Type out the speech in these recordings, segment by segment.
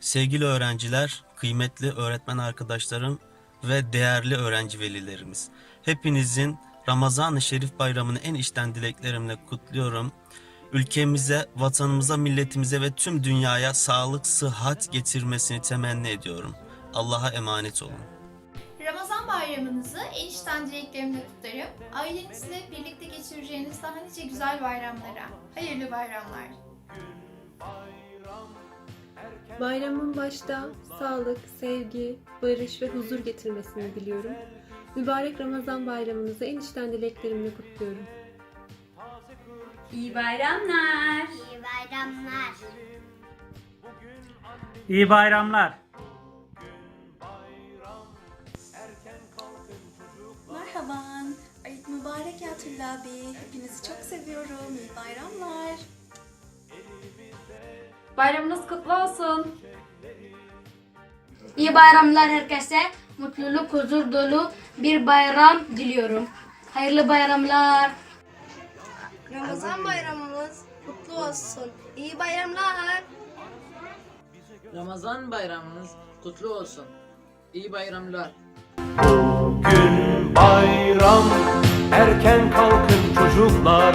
Sevgili öğrenciler, kıymetli öğretmen arkadaşlarım ve değerli öğrenci velilerimiz. Hepinizin Ramazan-ı Şerif bayramını en içten dileklerimle kutluyorum. Ülkemize, vatanımıza, milletimize ve tüm dünyaya sağlık, sıhhat getirmesini temenni ediyorum. Allah'a emanet olun. Ramazan bayramınızı en içten dileklerimle kutlarım. Ailenizle birlikte geçireceğiniz daha nice güzel bayramlara. Hayırlı bayramlar. Bayramın başta sağlık, sevgi, barış ve huzur getirmesini diliyorum. Mübarek Ramazan bayramınızı en içten dileklerimle kutluyorum. İyi bayramlar. İyi bayramlar. İyi bayramlar. Merhaba. Ayet mübarek ya Tullabi. Hepinizi çok seviyorum. İyi bayramlar. Bayramınız kutlu olsun. İyi bayramlar herkese. Mutluluk, huzur dolu bir bayram diliyorum. Hayırlı bayramlar. Ramazan bayramımız kutlu olsun. İyi bayramlar. Ramazan bayramınız kutlu olsun. İyi bayramlar. Bugün bayram erken kalkın çocuklar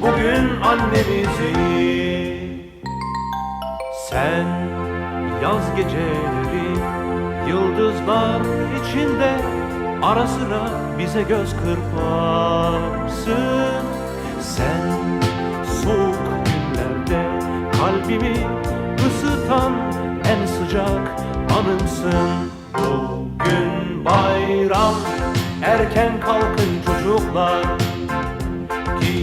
bugün annemizi Sen yaz geceleri yıldızlar içinde Ara sıra bize göz kırparsın. Sen soğuk günlerde kalbimi ısıtan en sıcak anımsın. Bugün bayram erken kalkın çocuklar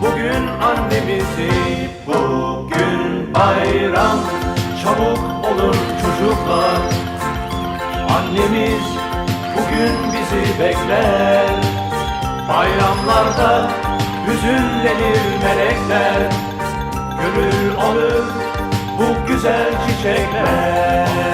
bugün annemizi Bugün bayram. Çabuk olun çocuklar. Annemiz bugün bizi bekler. Bayramlarda hüzünlenir melekler. Gönül alır bu güzel çiçekler